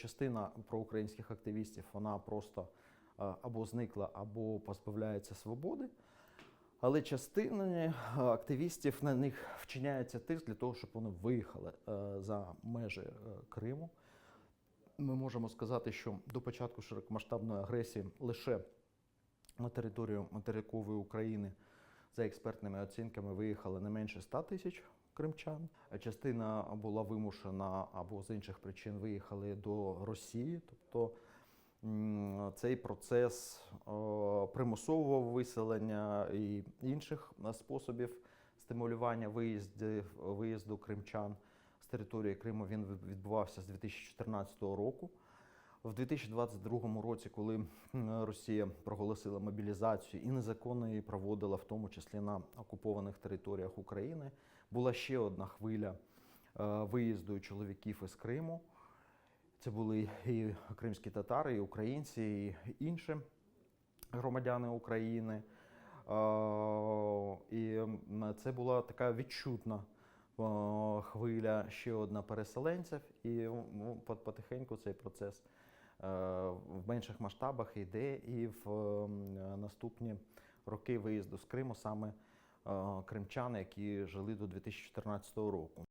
Частина проукраїнських активістів вона просто е, або зникла, або позбавляється свободи. Але частина е, активістів на них вчиняється тиск для того, щоб вони виїхали е, за межі Криму. Ми можемо сказати, що до початку широкомасштабної агресії лише на територію материкової України за експертними оцінками виїхали не менше 100 тисяч кримчан. Частина була вимушена або з інших причин виїхали до Росії. Тобто цей процес примусового виселення і інших способів стимулювання виїзду, виїзду кримчан з території Криму він відбувався з 2014 року. В 2022 році, коли Росія проголосила мобілізацію і незаконно її проводила, в тому числі на окупованих територіях України, була ще одна хвиля е, виїзду чоловіків із Криму. Це були і кримські татари, і українці, і інші громадяни України. Е, І це була така відчутна хвиля ще одна переселенців, і потихеньку цей процес е, в менших масштабах йде, і в наступні роки виїзду з Криму саме е, кримчани, які жили до 2014 року.